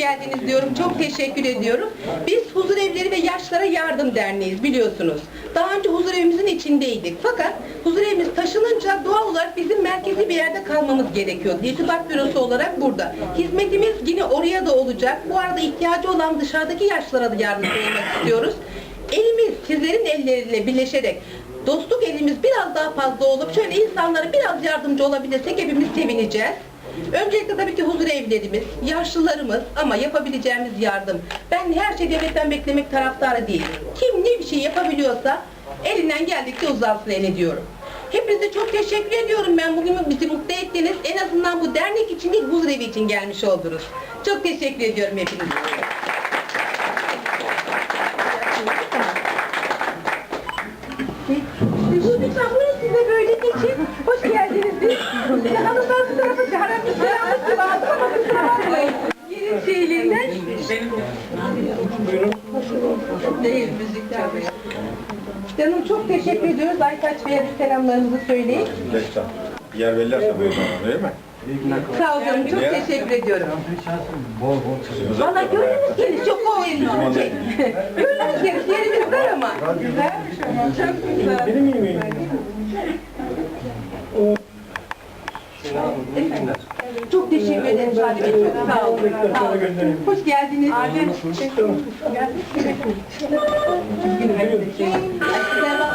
geldiniz diyorum. Çok teşekkür ediyorum. Biz Huzur Evleri ve Yaşlara Yardım Derneği'yiz biliyorsunuz. Daha önce huzur evimizin içindeydik. Fakat huzur evimiz taşınınca doğal olarak bizim merkezi bir yerde kalmamız gerekiyor. İrtibat bürosu olarak burada. Hizmetimiz yine oraya da olacak. Bu arada ihtiyacı olan dışarıdaki yaşlara da yardımcı olmak istiyoruz. Elimiz sizlerin elleriyle birleşerek dostluk elimiz biraz daha fazla olup şöyle insanlara biraz yardımcı olabilirsek hepimiz sevineceğiz. Öncelikle tabii ki huzur evlerimiz, yaşlılarımız ama yapabileceğimiz yardım. Ben her şeyi devletten beklemek taraftarı değilim. Kim ne bir şey yapabiliyorsa elinden geldikçe uzansın el ediyorum. Hepinize çok teşekkür ediyorum ben bugün bizi mutlu ettiniz. En azından bu dernek için değil huzur evi için gelmiş oldunuz. Çok teşekkür ediyorum hepinize. Lütfen buyurun siz de böyle geçin. Hoş geldiniz. Size Değil, müzik tabii. Canım çok teşekkür ediyoruz. Aytaç Bey'e de selamlarınızı söyleyin. Geçten. Yer verirlerse bu zaman değil mi? Sağ olun canım, çok teşekkür ediyorum. Bol bol çalışıyor. Valla gönlünüz geniş, çok o eliniz şey. Gönlünüz geniş, yerimiz var ama. Güzelmiş ama, çok güzel. Benim iyi miyim? Çok teşekkür ederim Şadi Bey, çok sağ olun. Sağ olun. Hoş geldiniz.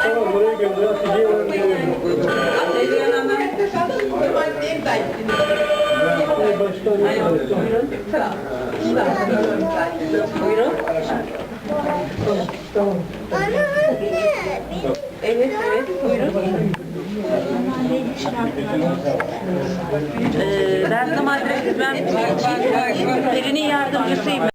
Tamam buraya gönder. Atacağım oraya gönder. Başkan. Buyurun. Evet, evet, buyurun. Ee, Bergam adresi ben Peri'nin yardımcısıyım.